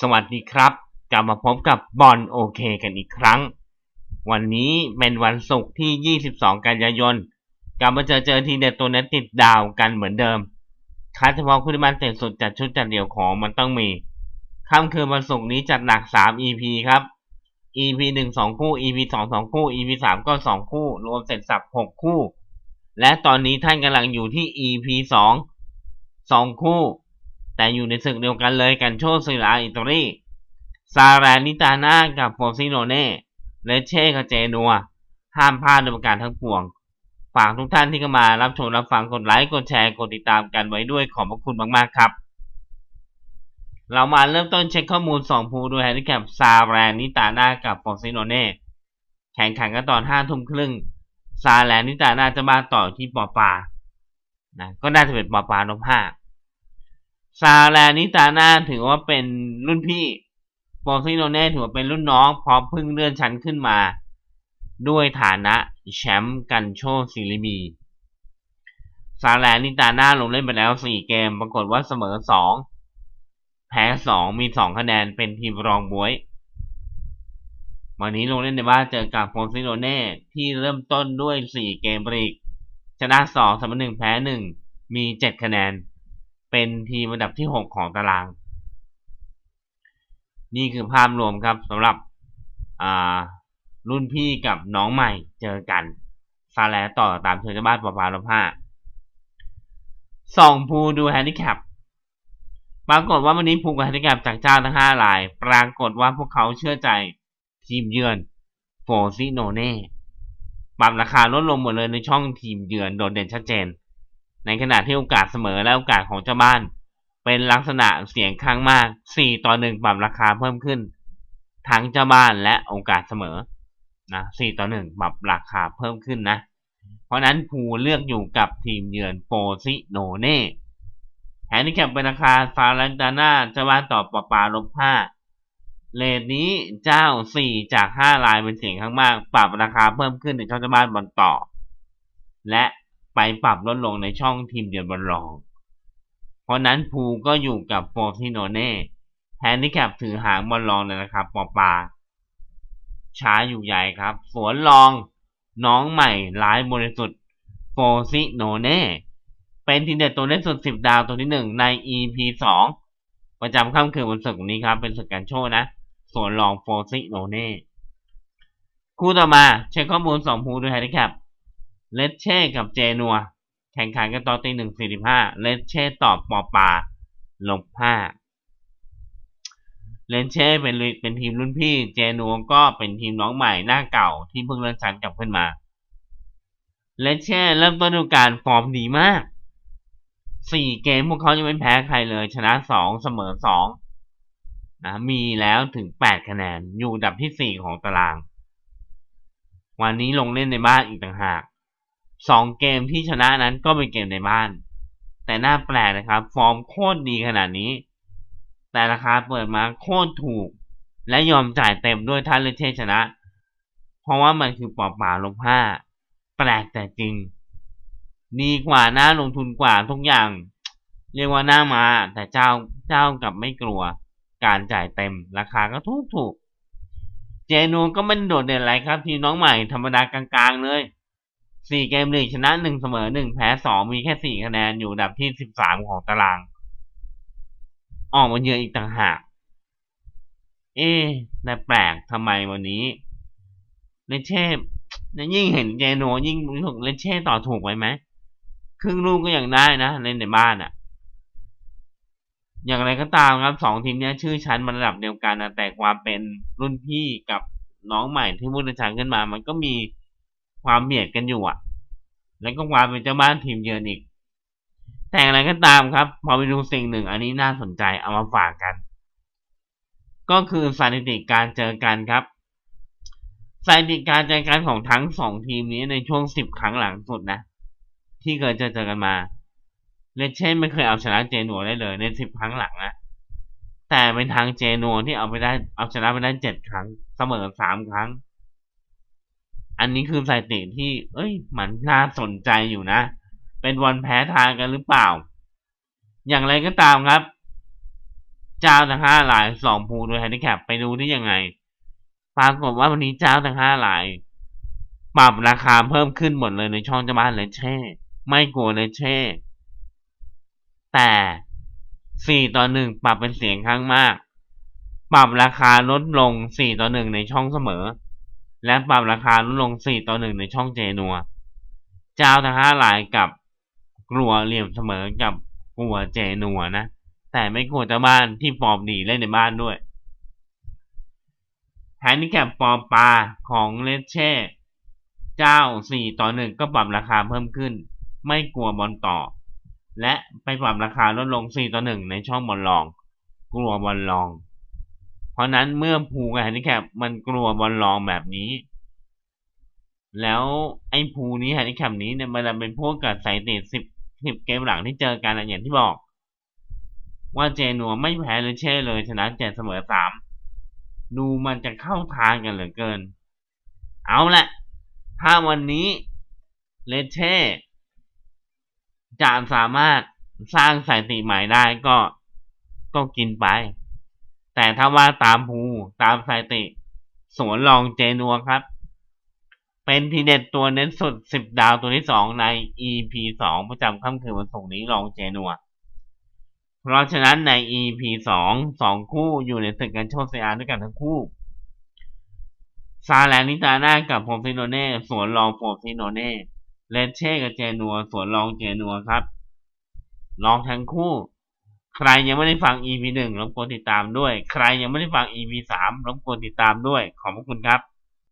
สวัสดีครับ กลับมาพบกับบอลโอเคกันอีกครั้ง วันนี้เป็นวันศุกร์ที่ 22 กันยายน กลับมาเจอเจอทีเด็ดตัวนั้นติดดาวกันเหมือนเดิมคัดเฉพาะคุณมันเต็สุดจัดชุดจัดเดี่ยวของมันต้องมี ค่ำคืนวันศุกร์นี้จัดหนัก 3 EP ครับ EP 1 2 คู่ EP 2 2 คู่ EP 3 ก็ 2 คู่ รวมเสร็จสับ 6 คู่ และตอนนี้ท่านกำลังอยู่ที่ EP 2 2 คู่ แต่อยู่ในศึกเดียวกันเลยกันโชซิลาอิตาลีซาแรนิตาน่ากับโฟซิโนเน่เละเช่กับเจนัว ห้ามพลาดในประการทั้งปวง ฝากทุกท่านที่เข้ามารับชมรับฟังกดไลค์กดแชร์กดติดตามกันไว้ด้วยขอบพระคุณมากๆครับ เรามาเริ่มต้นเช็คข้อมูล 2 ภูด้วยแฮนดิแคปซาแรนิตาน่ากับโฟซิโนเน่แข่งขันกันตอน5ทุ่มครึ่งซาแรนิตาน่าจะมาต่อที่ปอปานะก็น่าจะเป็นปอปานพห้า ซาแรนิตาน่าถือว่าเป็นรุ่นพี่โฟซิโนเน่ถือว่าเป็นรุ่นน้องเพราะเพิ่งเลื่อนชั้นขึ้นมา ด้วยฐานะแชมป์กันโชซิลิบีซาแรนิตาน่าลงเล่นไปแล้ว 4 เกม ปรากฏว่าเสมอ 2 แพ้ 2 มี 2 คะแนนเป็นทีมรองบวย วันนี้ลงเล่นในบ้านเจอกับโฟซิโนเน่ที่เริ่มต้นด้วย 4 เกมบริกชนะ2เสมอ1แพ้ 1 มี 7 คะแนน เป็นทีมอันดับที่ 6 ของตาราง นี่คือภาพรวมครับสำหรับรุ่นพี่กับน้องใหม่เจอกันซาแลต่อตามเชิญจบ้านปะปาลผ้าสองภูดูแฮนดิแคปปรากฏว่าวันนี้ภูกับแฮนดิแคปจากเจ้าทั้งห้าราย ปรากฏว่าพวกเขาเชื่อใจทีมเยือนโฟซิโนเน่ปรับราคาลดลงหมดเลยในช่องทีมเยือนโดดเด่นชัดเจน ในขณะที่โอกาสเสมอและโอกาสของเจ้าบ้าน เป็นลักษณะเสียงข้างมาก 4 ต่อ 1 ปรับราคาเพิ่มขึ้น ทั้งเจ้าบ้านและโอกาสเสมอนะ4ต่อ 1 ปรับราคาเพิ่มขึ้นนะ เพราะนั้นภูเลือกอยู่กับทีมเยือนโฟซิโนเน่แฮนดิแคปเป็นราคาฟาลันตาน่าเจ้าบ้านต่อปปาลบ5เลทนี้เจ้า4จาก5ลายเป็นเสียงข้างมาก ปรับราคาเพิ่มขึ้นในช่องเจ้าบ้านบอลต่อ และ ไปปรับลดลงในช่องทีมเยือนบอลรอง เพราะนั้นภูก็อยู่กับโฟซิโนเน่แฮนดิแคปถือหางบอลรองเลยนะครับปอปา ช้าอยู่ใหญ่ครับ สวนรองน้องใหม่ร้ายบริสุทธิ์โฟซิโนเน่เป็นทีเด็ดตัวเล่นสุด10ดาวตัวที่1ใน EP 2ประจำค่ำคืนวันศุกร์นี้ครับ เป็นศึกการโชว์นะ ส่วนรองโฟซิโนเน่คู่ต่อมาเช็คข้อมูล2ภูด้วยแฮนดิแคป เลเช่กับเจนัว แข่งขันกันต่อตีหนึ่งสี่สิบห้าเลเช่ตอบปอปาลบห้าเลนเช่เป็นเป็นทีมรุ่นพี่ เจนัวก็เป็นทีมน้องใหม่หน้าเก่าที่เพิ่งเลื่อนชั้นกลับขึ้นมาเลนเช่เริ่มต้นฤดูกาลฟอร์มดีมากสี่เกมพวกเขายังไม่แพ้ใครเลย ชนะสองเสมอสองนะมีแล้วถึงแปดคะแนน อยู่ดับที่สี่ของตาราง วันนี้ลงเล่นในบ้านอีกต่างหาก สองเกมที่ชนะนั้นก็เป็นเกมในบ้าน แต่น่าแปลกนะครับ ฟอร์มโคตรดีขนาดนี้ แต่ราคาเปิดมาโคตรถูก และยอมจ่ายเต็มด้วยท่านเลเช่ชนะ เพราะว่ามันคือปอบป่าลบห้าแปลกแต่จริง ดีกว่าน่าลงทุนกว่าทุกอย่าง เรียกว่าหน้ามา แต่เจ้าเจ้ากับไม่กลัว การจ่ายเต็มราคาก็ถูกถูก เจนูก็ไม่โดดเด่นอะไรครับ ทีน้องใหม่ธรรมดากลางๆเลย สี่เกมลีกชนะหนึ่งเสมอหนึ่งแพ้สองมีแค่สี่คะแนนอยู่อันดับที่สิบสามของตาราง ออกมาเยอะอีกต่างหาก เอ๊แต่แปลกทำไมวันนี้เลเช่ยิ่งเห็นเจโนยิ่งรู้สึกเลเช่ต่อถูกไว้ไหมครึ่งลูกก็ยังได้นะ เล่นในบ้านอะ่ะ อย่างไรก็ตามครับสองทีมนี้ชื่อชั้นมันระดับเดียวกันนะแต่ความเป็นรุ่นพี่กับน้องใหม่ที่มุ่งชั้นขึ้นมา มันก็มีความเบียดกันอยู่อะ แล้วก็ความเป็นเจ้าบ้านทีมเยือนอีก แต่อะไรก็ตามครับพอไปดูสิ่งหนึ่งอันนี้น่าสนใจเอามาฝากกัน ก็คือสถิติการเจอกันครับสถิติการเจอกันของทั้งสองทีมนี้ในช่วงสิบครั้งหลังสุดนะ ที่เคยเจอเจอกันมาเลเช่นไม่เคยเอาชนะเจนัวได้เลยในสิบครั้งหลังนะแต่เป็นทางเจนัวที่เอาไปได้เอาชนะไปได้เจ็ดครั้งเสมอสามครั้ง อันนี้คือสถิติที่ เอ้ย มันน่าสนใจอยู่นะ เป็นวันแพ้ทางกันหรือเปล่า อย่างไรก็ตามครับ เจ้าทั้งห้าหลายสองภูโดยแฮนดิแคปไปดูได้ยังไง ปรากฏว่าวันนี้เจ้าทั้งห้าหลายปรับราคาเพิ่มขึ้นหมดเลยในช่องเจ้าบ้านเลเช่ ไม่กลัวเลเช่ แต่สี่ต่อหนึ่งปรับเป็นเสียงข้างมาก ปรับราคาลดลงสี่ต่อหนึ่งในช่องเสมอ และปรับราคาลดลงสี่ต่อหนึ่งในช่องเจนัว เจ้าทั้งห้าหลายกับกลัวเหลี่ยมเสมอกับกลัวเจนัวนะ แต่ไม่กลัวเจ้าบ้านที่ปอบดีเล่นในบ้านด้วยแฮนดิแคปปอปลาของเลเช่ เจ้าสี่ต่อหนึ่งก็ปรับราคาเพิ่มขึ้น ไม่กลัวบอลต่อ และไปปรับราคาลดลงสี่ต่อหนึ่งในช่องบอลรอง กลัวบอลรอง เพราะนั้นเมื่อภูกับแฮนดิแคปมันกลัวบอลรองแบบนี้ แล้วไอ้ภูนี้แฮนดิแคปนี้เนี่ยมันเป็นพวกกับสายติดสิบสิบเกมหลังที่เจอกันอะอย่างที่บอก ว่าเจนัวไม่แพ้เลยเช่เลยชนะเจ็ดเสมอสามดูมันจะเข้าทางกันเหลือเกิน เอาละ ถ้าวันนี้เลเช่จะสามารถสร้างสถิติใหม่ได้ก็ก็กินไป แต่ถ้าว่าตามภูตามสถิติ สวนรองเจนัวครับ เป็นทีเด็ดตัวเน้นสุด 10 ดาวตัวที่2ใน EP 2ประจำค่ำคืนวันศุกร์นี้รองเจนัว เพราะฉะนั้นใน EP 2 2คู่อยู่ในศึกกันโชคเซียด้วยกันทั้งคู่ ซาแลนิตาน่ากับโฟซิโนเน่สวนรองโฟซิโนเน่เลเช่กับเจนัวสวนรองเจนัวครับลองทั้งคู่ ใครยังไม่ได้ฟัง EP หนึ่งรบกวนติดตามด้วย ใครยังไม่ได้ฟัง EP สามรบกวนติดตามด้วย ขอบพระคุณครับ